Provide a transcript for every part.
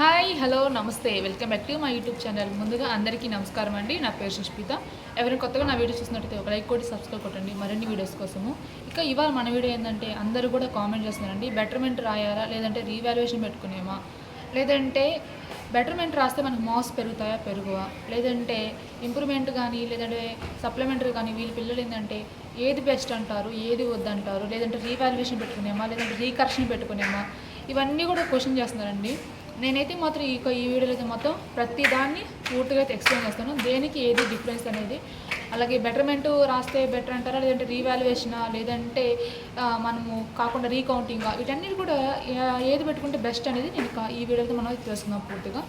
Hi hello నమస్తే. Welcome back to మా YouTube channel ముందుగా అందరికీ నమస్కారం అండి. నా పేరు సుష్మిత. ఎవరైనా కొత్తగా నా వీడియో చూసినట్టయితే ఒక లైక్ కొట్టి సబ్స్క్రైబ్ కొట్టండి. మరిన్ని వీడియోస్ కోసము. ఇక ఇవాళ మన వీడియో ఏంటంటే అందరూ కూడా కామెంట్ చేస్తున్నారండి. బెటర్మెంట్ రాయాలా? లేదంటే రీవాల్యుయేషన్ పెట్టుకునేమా? లేదంటే బెటర్మెంట్ రాస్తే మనకు మార్క్స్ పెరుగుతాయా? పెరుగువా? లేదంటే ఇంప్రూవ్మెంట్ కానీ లేదంటే సప్లిమెంటరీ కానీ వీళ్ళ పిల్లలు ఏంటంటే ఏది బెస్ట్ అంటారు? ఏది వద్దంటారు? లేదంటే రీవాల్యుయేషన్ పెట్టుకునేమా? లేదంటే రీకరెక్షన్ పెట్టుకునేమా? ఇవన్నీ కూడా క్వశ్చన్ చేస్తున్నారండి. నేనైతే మాత్రం ఈ ఈ వీడియోలో అయితే మొత్తం ప్రతి దాన్ని పూర్తిగా అయితే ఎక్స్ప్లెయిన్ చేస్తాను. దేనికి ఏది డిఫరెన్స్ అనేది? అలాగే బెటర్మెంట్ రాస్తే బెటర్ అంటారా? లేదంటే రీవాల్యుయేషనా లేదంటే మనము కాకుండా రీకౌంటింగా వీటన్నిటి కూడా ఏది పెట్టుకుంటే బెస్ట్ అనేది నేను ఈ వీడియోలో మనం తెలుసుకుందాం పూర్తిగా.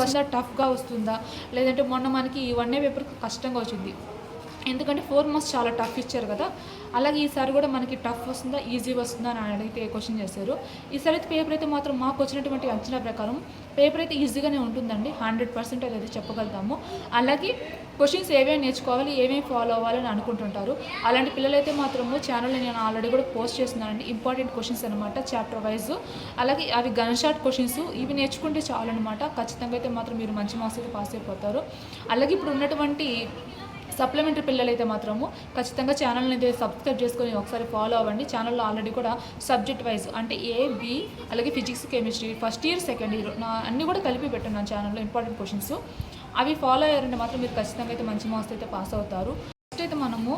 వస్తుందా? టఫ్గా వస్తుందా? లేదంటే మొన్న మనకి ఈ వన్ ఏ పేపర్ కష్టంగా వచ్చింది. ఎందుకంటే ఫోర్ మంత్స్ చాలా టఫ్ ఇచ్చారు కదా. అలాగే ఈసారి కూడా మనకి టఫ్ వస్తుందా ఈజీ వస్తుందా అని అడిగితే క్వశ్చన్ చేశారు. ఈసారి అయితే పేపర్ అయితే మాత్రం మాకు వచ్చినటువంటి అంచనా ప్రకారం పేపర్ అయితే ఈజీగానే ఉంటుందండి. హండ్రెడ్ పర్సెంట్ అయితే చెప్పగలుగుతాము. అలాగే క్వశ్చన్స్ ఏమేమి నేర్చుకోవాలి ఏమేమి ఫాలో అవ్వాలని అనుకుంటుంటారు. అలాంటి పిల్లలైతే మాత్రము ఛానల్లో నేను ఆల్రెడీ కూడా పోస్ట్ చేస్తున్నానండి. ఇంపార్టెంట్ క్వశ్చన్స్ అనమాట చాప్టర్ వైజ్ అలాగే అవి గన్ షాట్ క్వశ్చన్స్ ఇవి నేర్చుకుంటే చాలన్నమాట ఖచ్చితంగా అయితే మాత్రం మీరు మంచి మార్క్స్ అయితే పాస్ అయిపోతారు. అలాగే ఇప్పుడు ఉన్నటువంటి సప్లిమెంటరీ పిల్లలైతే మాత్రము ఖచ్చితంగా ఛానల్ని అయితే సబ్స్క్రైబ్ చేసుకొని ఒకసారి ఫాలో అవ్వండి. ఛానల్లో ఆల్రెడీ కూడా సబ్జెక్ట్ వైజ్ అంటే ఏ బి అలాగే physics chemistry first year second year నా అన్నీ కూడా కలిపి పెట్టాను ఛానల్లో ఇంపార్టెంట్ క్వశ్చన్స్ అవి ఫాలో అయ్యారంటే మాత్రం మీరు ఖచ్చితంగా అయితే మంచి మార్క్స్ అయితే పాస్ అవుతారు. ఫస్ట్ అయితే మనము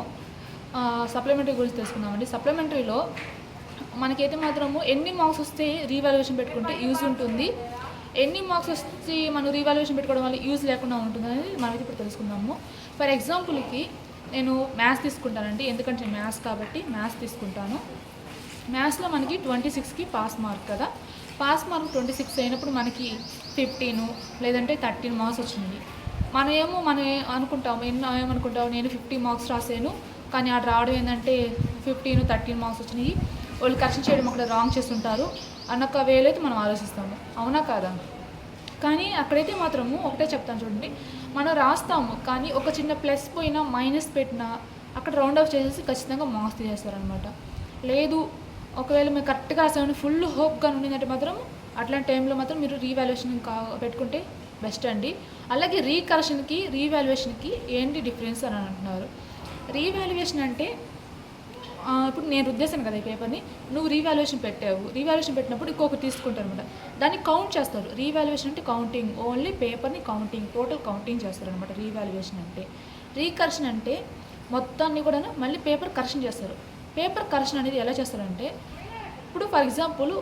సప్లిమెంటరీ గురించి తెలుసుకుందామండి సప్లిమెంటరీలో మనకైతే మాత్రము ఎన్ని మార్క్స్ వస్తే రీవాల్యుయేషన్ పెట్టుకుంటే యూజ్ ఉంటుంది. ఎన్ని మార్క్స్ వచ్చి మనం రీవాల్యుయేషన్ పెట్టుకోవడం వల్ల యూజ్ లేకుండా ఉంటుందని మనకి ఇప్పుడు తెలుసుకుందాము. ఫర్ ఎగ్జాంపుల్కి నేను మ్యాథ్స్ తీసుకుంటానండి. ఎందుకంటే నేను మ్యాథ్స్ కాబట్టి మ్యాథ్స్ తీసుకుంటాను. మ్యాథ్స్లో మనకి ట్వంటీ సిక్స్కి పాస్ మార్క్ కదా. పాస్ మార్క్ ట్వంటీ సిక్స్ అయినప్పుడు మనకి ఫిఫ్టీన్ లేదంటే థర్టీన్ మార్క్స్ వచ్చింది మనం ఏమో మనం అనుకుంటాం ఎన్నో ఏమనుకుంటాం నేను ఫిఫ్టీ మార్క్స్ రాసాను కానీ అక్కడ రావడం ఏంటంటే ఫిఫ్టీన్ థర్టీన్ మార్క్స్ వచ్చినాయి. వాళ్ళు కరెక్షన్ చేయడం అక్కడ రాంగ్ చేస్తుంటారు. అన్నొక వేలో మనం ఆలోచిస్తాము. అవునా కాదా? కానీ అక్కడైతే మాత్రము ఒకటే చెప్తాను చూడండి. మనం రాస్తాము కానీ ఒక చిన్న ప్లస్ పోయినా మైనస్ పెట్టినా అక్కడ రౌండ్ ఆఫ్ చేసేసి ఖచ్చితంగా మార్క్స్ తీసేస్తారనమాట లేదు ఒకవేళ మేము కరెక్ట్గా రాసామని ఫుల్ హోప్గా ఉండిందంటే మాత్రం అట్లాంటి టైంలో మాత్రం మీరు రీవాల్యుయేషన్ కా పెట్టుకుంటే బెస్ట్ అండి. అలాగే రీకరెక్షన్కి రీవాల్యుయేషన్కి ఏంటి డిఫరెన్స్ అని అంటున్నారు? రీవాల్యుయేషన్ అంటే ఇప్పుడు నేను రుద్దేశాను కదా ఈ పేపర్ని. నువ్వు రీవాల్యుయేషన్ పెట్టావు. రీవాల్యుయేషన్ పెట్టినప్పుడు ఇంకొకటి తీసుకుంటారు అనమాట దాన్ని కౌంట్ చేస్తారు. రీవాల్యుయేషన్ అంటే కౌంటింగ్ ఓన్లీ పేపర్ని కౌంటింగ్ టోటల్ కౌంటింగ్ చేస్తారు అనమాట రీవాల్యుయేషన్ అంటే. రీకరెక్షన్ అంటే మొత్తాన్ని కూడా మళ్ళీ పేపర్ కరెక్షన్ చేస్తారు. పేపర్ కరెక్షన్ అనేది ఎలా చేస్తారంటే ఇప్పుడు for example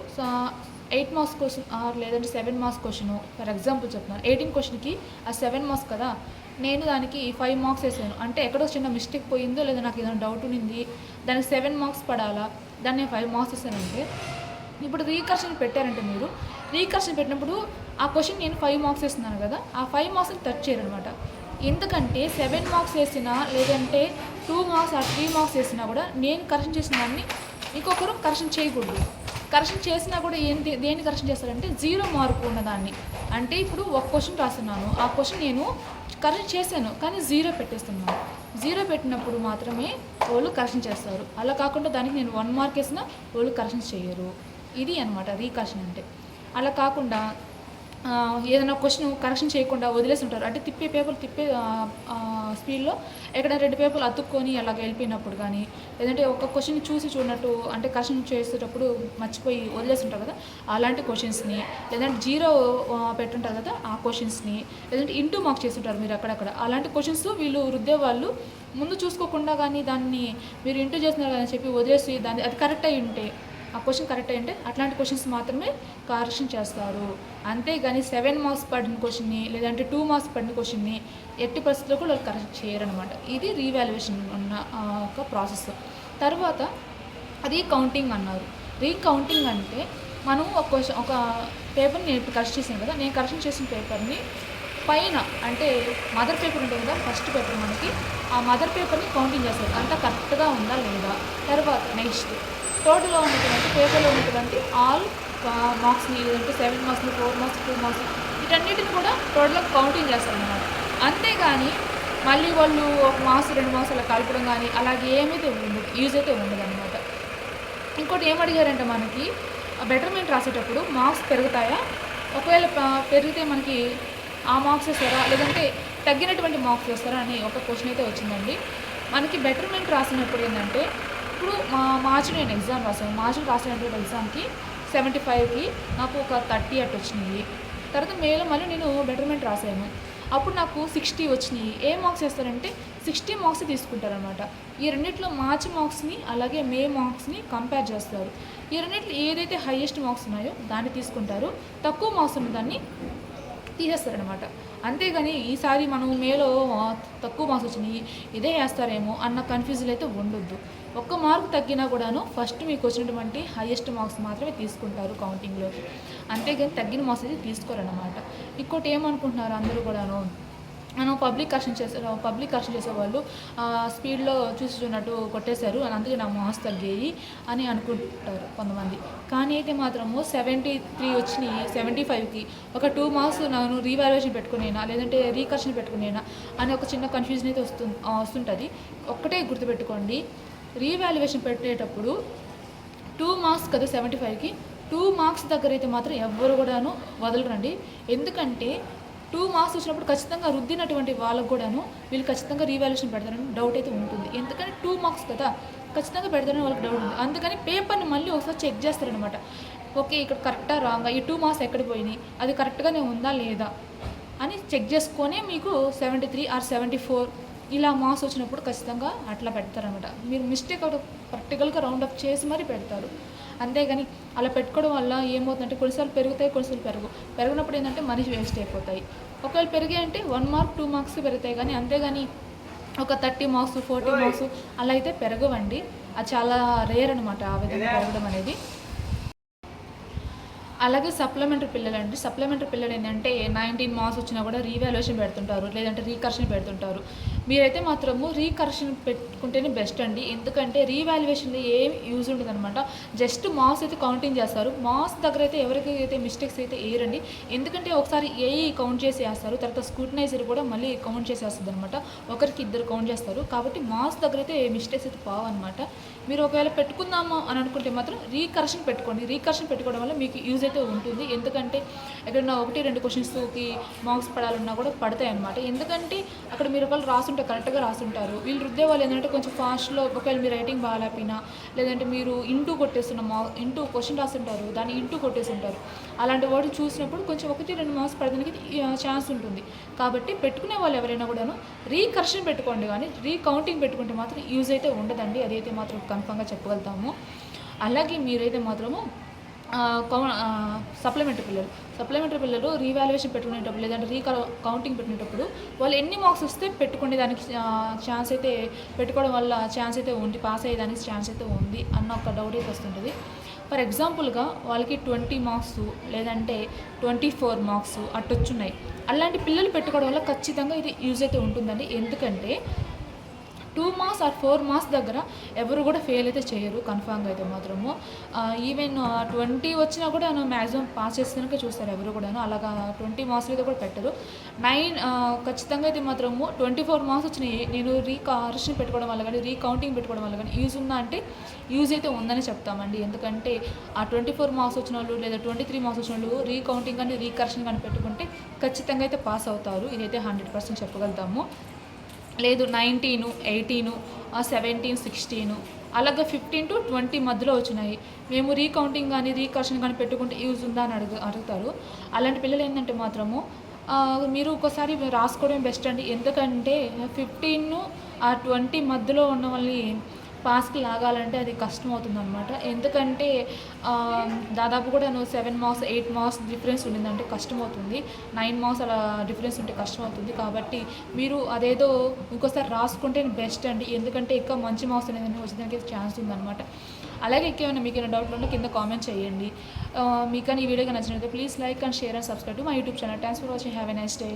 eight marks question or లేదంటే seven marks question for example చెప్తున్నాను ఎయిటీన్ క్వశ్చన్కి ఆ సెవెన్ మార్క్స్ కదా. నేను దానికి ఫైవ్ మార్క్స్ వేసాను. అంటే ఎక్కడో చిన్న మిస్టేక్ పోయిందో లేదా నాకు ఏదైనా డౌట్ ఉన్నింది దానికి సెవెన్ మార్క్స్ పడాలా? దాన్ని నేను ఫైవ్ మార్క్స్ వస్తానంటే ఇప్పుడు రీకర్షన్ పెట్టారంటే మీరు. రీకర్షన్ పెట్టినప్పుడు ఆ క్వశ్చన్ నేను ఫైవ్ మార్క్స్ వేస్తున్నాను కదా ఆ ఫైవ్ మార్క్స్ని టచ్ చేయరనమాట. ఎందుకంటే సెవెన్ మార్క్స్ వేసినా లేదంటే టూ మార్క్స్ ఆ త్రీ మార్క్స్ వేసినా కూడా నేను కరెక్షన్ చేసిన దాన్ని ఇంకొకరు కరెక్షన్ చేయకూడదు. కరెక్షన్ చేసినా కూడా ఏంటి దేన్ని కరెక్షన్ చేస్తారంటే జీరో మార్కు ఉన్నదాన్ని. అంటే ఇప్పుడు ఒక క్వశ్చన్ రాస్తున్నాను. ఆ క్వశ్చన్ నేను కరెంట్ చేశాను కానీ జీరో పెట్టేస్తున్నాను. జీరో పెట్టినప్పుడు మాత్రమే వాళ్ళు కరెక్షన్ చేస్తారు. అలా కాకుండా దానికి నేను వన్ మార్క్ వేసినా వాళ్ళు కరెక్షన్ చేయరు. ఇది అనమాట రీకరెక్షన్ అంటే. అలా కాకుండా ఏదైనా క్వశ్చన్ కరెక్షన్ చేయకుండా వదిలేసుంటారు అంటే తిప్పే పేపర్లు తిప్పే స్పీడ్లో ఎక్కడ రెండు పేపర్లు అతుక్కొని అలాగ వెళ్ళిపోయినప్పుడు కానీ లేదంటే ఒక క్వశ్చన్ చూసి చూడనట్టు అంటే కరెక్షన్ చేసేటప్పుడు మర్చిపోయి వదిలేసుంటారు కదా అలాంటి క్వశ్చన్స్ని లేదంటే జీరో పెట్టుంటారు కదా ఆ క్వశ్చన్స్ని లేదంటే ఇంటూ మార్క్ చేస్తుంటారు మీరు అక్కడక్కడ. అలాంటి క్వశ్చన్స్ వీళ్ళు రుద్దే వాళ్ళు ముందు చూసుకోకుండా కానీ దాన్ని మీరు ఇంటూ చేస్తున్నారు అని చెప్పి వదిలేసి దాన్ని అది కరెక్ట్ అయి ఉంటే ఆ క్వశ్చన్ కరెక్ట్ అయ్యంటే అట్లాంటి క్వశ్చన్స్ మాత్రమే కరెక్షన్ చేస్తారు. అంతేగాని సెవెన్ మార్క్స్ పడిన క్వశ్చన్ని లేదంటే టూ మార్క్స్ పడిన క్వశ్చన్ని ఎట్టి పరిస్థితుల్లో కూడా వాళ్ళు కరెక్ట్ చేయరనమాట ఇది రీవాల్యుయేషన్ ఉన్న ఒక ప్రాసెస్ తర్వాత రీకౌంటింగ్ అన్నారు. రీకౌంటింగ్ అంటే మనం ఒక క్వశ్చన్ ఒక పేపర్ని నేను ఇప్పుడు కరెక్ట్ చేశాను కదా నేను కరెక్షన్ చేసిన పేపర్ని పైన అంటే మదర్ పేపర్ ఉంటుంది కదా ఫస్ట్ పేపర్ మనకి ఆ మదర్ పేపర్ని కౌంటింగ్ చేస్తారు. అంతా కరెక్ట్గా ఉందా లేదా? తర్వాత నెక్స్ట్ టోటల్గా ఉన్నటువంటి పేపర్లో ఉన్నటువంటి ఆల్ మార్క్స్ని లేదంటే సెవెన్ మార్క్స్ని ఫోర్ మార్క్స్ టూ మార్క్స్ వీటన్నిటిని కూడా టోటల్గా కౌంటింగ్ చేస్తారన్నమాట. అంతేగాని మళ్ళీ వాళ్ళు ఒక మార్క్స్ రెండు మార్క్స్ అలా కలపడం కానీ అలాగే ఏమైతే ఉండదు యూజ్ అయితే ఉండదు అనమాట ఇంకోటి ఏమడిగారంటే మనకి బెటర్మెంట్ రాసేటప్పుడు మార్క్స్ పెరుగుతాయా? ఒకవేళ పెరిగితే మనకి ఆ మార్క్స్ వస్తారా? లేదంటే తగ్గినటువంటి మార్క్స్ వస్తారా? అని ఒక క్వశ్చన్ అయితే వచ్చిందండి. మనకి బెటర్మెంట్ రాసినప్పుడు ఏంటంటే ఇప్పుడు మా మార్చి నేను ఎగ్జామ్ రాసాను మార్చి రాసినటువంటి ఎగ్జామ్కి సెవెంటీ ఫైవ్కి నాకు ఒక థర్టీ అట్ వచ్చినాయి. తర్వాత మేలో మళ్ళీ నేను బెటర్మెంట్ రాసాను అప్పుడు నాకు సిక్స్టీ వచ్చినాయి. ఏ మార్క్స్ వేస్తారంటే సిక్స్టీ మార్క్స్ తీసుకుంటారనమాట ఈ రెండిట్లో మార్చి మార్క్స్ని అలాగే మే మార్క్స్ని కంపేర్ చేస్తారు. ఈ రెండిట్లో ఏదైతే హైయెస్ట్ మార్క్స్ ఉన్నాయో దాన్ని తీసుకుంటారు. తక్కువ మార్క్స్ ఉన్న దాన్ని తీసేస్తారనమాట అంతేగాని ఈసారి మనం మేలో తక్కువ మార్క్స్ వచ్చినాయి ఇదే వేస్తారేమో అన్న కన్ఫ్యూజన్ అయితే ఉండొద్దు. ఒక్క మార్క్ తగ్గినా కూడాను ఫస్ట్ మీకు వచ్చినటువంటి హైయెస్ట్ మార్క్స్ మాత్రమే తీసుకుంటారు కౌంటింగ్లోకి అంతేగాని తగ్గిన మార్క్స్ అయితే తీసుకోరన్నమాట. ఇంకోటి ఏమనుకుంటున్నారు అందరూ కూడాను? మనం పబ్లిక్ కరెక్షన్ చేసే పబ్లిక్ కరెక్షన్ చేసేవాళ్ళు స్పీడ్లో చూసి చూడనట్టు కొట్టేశారు అని అందుకే నా మార్క్స్ తగ్గాయి అని అనుకుంటారు కొంతమంది. కానీ అయితే మాత్రము సెవెంటీ త్రీ వచ్చినాయి సెవెంటీ ఫైవ్కి ఒక టూ మార్క్స్ నేను రీవాల్యుయేషన్ పెట్టుకునేనా లేదంటే రీకర్షన్ పెట్టుకునేనా అని ఒక చిన్న కన్ఫ్యూజన్ అయితే వస్తుంది వస్తుంటుంది. ఒక్కటే గుర్తుపెట్టుకోండి రీవాల్యుయేషన్ పెట్టేటప్పుడు టూ మార్క్స్ కదా సెవెంటీ ఫైవ్కి టూ మార్క్స్ దగ్గర అయితే మాత్రం ఎవ్వరు కూడాను వదలరండి. ఎందుకంటే టూ మార్క్స్ వచ్చినప్పుడు ఖచ్చితంగా రుద్దినటువంటి వాళ్ళకు కూడాను వీళ్ళు ఖచ్చితంగా రీవాల్యూషన్ పెడతారని డౌట్ అయితే ఉంటుంది. ఎందుకంటే టూ మార్క్స్ కదా ఖచ్చితంగా పెడతారని వాళ్ళకి డౌట్ ఉంది. అందుకని పేపర్ని మళ్ళీ ఒకసారి చెక్ చేస్తారనమాట ఓకే ఇక్కడ కరెక్టా రాంగా ఈ టూ మార్క్స్ ఎక్కడ పోయినాయి అది కరెక్ట్గానే ఉందా లేదా అని చెక్ చేసుకొని మీకు seventy three or seventy four ఇలా మార్క్స్ వచ్చినప్పుడు ఖచ్చితంగా అట్లా పెడతారనమాట మీరు మిస్టేక్ ప్రాక్టికల్గా రౌండ్ అప్ చేసి మరీ పెడతారు. అంతేగాని అలా పెట్టుకోవడం వల్ల ఏమవుతుందంటే కొన్నిసార్లు పెరుగుతాయి కొన్నిసార్లు పెరుగు. పెరిగినప్పుడు ఏంటంటే మనిషి వేస్ట్ అయిపోతాయి. ఒకవేళ పెరిగాయి అంటే వన్ మార్క్ టూ మార్క్స్ పెరుగుతాయి కానీ అంతేగాని ఒక థర్టీ మార్క్స్ ఫోర్టీ మార్క్స్ అలా అయితే పెరగవండి. అది చాలా రేర్ అనమాట ఆ విధంగా పెరగడం అనేది. అలాగే సప్లిమెంటరీ పిల్లలు అండి సప్లిమెంటరీ పిల్లలు ఏంటంటే నైన్టీన్ మార్క్స్ వచ్చినా కూడా రీవాల్యుయేషన్ పెడుతుంటారు లేదంటే రీకర్షన్ పెడుతుంటారు. మీరైతే మాత్రము రీకరెక్షన్ పెట్టుకుంటేనే బెస్ట్ అండి. ఎందుకంటే రీవాల్యుయేషన్లో ఏం యూజ్ ఉంటుందన్నమాట జస్ట్ మార్క్స్ అయితే కౌంటింగ్ చేస్తారు. మార్క్స్ దగ్గర అయితే ఎవరికి అయితే మిస్టేక్స్ అయితే వేయరండి. ఎందుకంటే ఒకసారి ఏ కౌంట్ చేసి వేస్తారు తర్వాత స్క్రూటనైజర్ కూడా మళ్ళీ కౌంట్ చేసి వేస్తుంది అనమాట ఒకరికి ఇద్దరు కౌంట్ చేస్తారు. కాబట్టి మార్క్స్ దగ్గర అయితే మిస్టేక్స్ అయితే పావు అనమాట మీరు ఒకవేళ పెట్టుకుందాము అని అనుకుంటే మాత్రం రీకరెక్షన్ పెట్టుకోండి. రీకర్షన్ పెట్టుకోవడం వల్ల మీకు యూజ్ అయితే ఉంటుంది. ఎందుకంటే ఎక్కడన్నా ఒకటి రెండు క్వశ్చన్స్కి మార్క్స్ పడాలన్నా కూడా పడతాయి అనమాట ఎందుకంటే అక్కడ మీరు ఒకవేళ రాసుంటారు కరెక్ట్గా రాసుంటారు. వీళ్ళు రుద్దే వాళ్ళు ఏంటంటే కొంచెం ఫాస్ట్లో ఒకవేళ మీ రైటింగ్ బాగాలేపినా లేదంటే మీరు ఇంటూ కొట్టేస్తున్న మా ఇంటూ క్వశ్చన్ రాస్తుంటారు దాన్ని ఇంటూ కొట్టేసి ఉంటారు అలాంటి వాడు చూసినప్పుడు కొంచెం ఒకటి రెండు మార్క్స్ పడడానికి ఛాన్స్ ఉంటుంది. కాబట్టి పెట్టుకునే వాళ్ళు ఎవరైనా కూడాను రీకర్షన్ పెట్టుకోండి కానీ రీకౌంటింగ్ పెట్టుకుంటే మాత్రం యూజ్ అయితే ఉండదండి. అదైతే మాత్రం కన్ఫామ్గా చెప్పగలుగుతాము. అలాగే మీరైతే మాత్రము సప్లిమెంటరీ పిల్లలు. సప్లిమెంటరీ పిల్లలు రీవాల్యుయేషన్ పెట్టుకునేటప్పుడు లేదంటే రీ కౌంటింగ్ పెట్టినప్పుడు వాళ్ళు ఎన్ని మార్క్స్ వస్తే పెట్టుకునే దానికి ఛాన్స్ అయితే పెట్టుకోవడం వల్ల ఛాన్స్ అయితే ఉంది పాస్ అయ్యేదానికి ఛాన్స్ అయితే ఉంది అన్న ఒక డౌట్ అయితే వస్తుంటుంది. ఫర్ ఎగ్జాంపుల్గా వాళ్ళకి ట్వంటీ మార్క్స్ లేదంటే ట్వంటీ ఫోర్ మార్క్స్ అట్టొచ్చున్నాయి. అలాంటి పిల్లలు పెట్టుకోవడం వల్ల ఖచ్చితంగా ఇది యూజ్ అయితే ఉంటుందండి. ఎందుకంటే two marks or four marks దగ్గర ఎవరు కూడా ఫెయిల్ అయితే చేయరు కన్ఫామ్గా అయితే మాత్రము. ఈవెన్ ట్వంటీ వచ్చినా కూడా మ్యాక్సిమం పాస్ చేసినాక చూస్తారు ఎవరు కూడా అలాగా ట్వంటీ మార్క్స్ అయితే కూడా పెట్టరు. నైన్ ఖచ్చితంగా అయితే మాత్రము ట్వంటీ ఫోర్ మార్క్స్ వచ్చినాయి నేను రీకార్షన్ పెట్టుకోవడం వల్ల కానీ రీకౌంటింగ్ పెట్టుకోవడం వల్ల కానీ యూజ్ ఉందా అంటే యూజ్ అయితే ఉందని చెప్తామండి. ఎందుకంటే ఆ ట్వంటీ ఫోర్ మార్క్స్ వచ్చిన వాళ్ళు లేదా ట్వంటీ త్రీ మార్క్స్ వచ్చిన వాళ్ళు రీకౌంటింగ్ కానీ రీకర్షన్ కానీ పెట్టుకుంటే ఖచ్చితంగా అయితే పాస్ అవుతారు. ఇదైతే హండ్రెడ్ పర్సెంట్ చెప్పగలుగుతాము. లేదు నైన్టీను ఎయిటీను సెవెంటీన్ సిక్స్టీను అలాగే ఫిఫ్టీన్ టు ట్వంటీ మధ్యలో వచ్చినాయి. మేము రీకౌంటింగ్ కానీ రీకర్షన్ కానీ పెట్టుకుంటే యూజ్ ఉందా అని అడుగు అడుగుతారు. అలాంటి పిల్లలు ఏంటంటే మాత్రము మీరు ఒకసారి రాసుకోవడం బెస్ట్ అండి. ఎందుకంటే ఫిఫ్టీన్ ఆ ట్వంటీ మధ్యలో ఉన్న వాళ్ళని పాస్కి లాగాలంటే అది కష్టం అవుతుంది అనమాట ఎందుకంటే దాదాపు కూడా నువ్వు seven marks eight marks difference ఉండిందంటే కష్టం అవుతుంది నైన్ మార్క్స్ అలా డిఫరెన్స్ ఉంటే కష్టం అవుతుంది కాబట్టి మీరు అదేదో ఇంకోసారి రాసుకుంటే బెస్ట్ అండి. ఎందుకంటే ఎక్కువ మంచి మార్క్స్ అనేది వచ్చేదానికి ఛాన్స్ ఉందన్నమాట. అలాగే ఇంకేమైనా మీకు ఏమైనా డౌట్లు ఉంటే కింద కామెంట్ చేయండి. మీకు కానీ ఈ వీడియో నచ్చినట్లయితే please like and share and subscribe to my YouTube channel thanks for watching have a nice day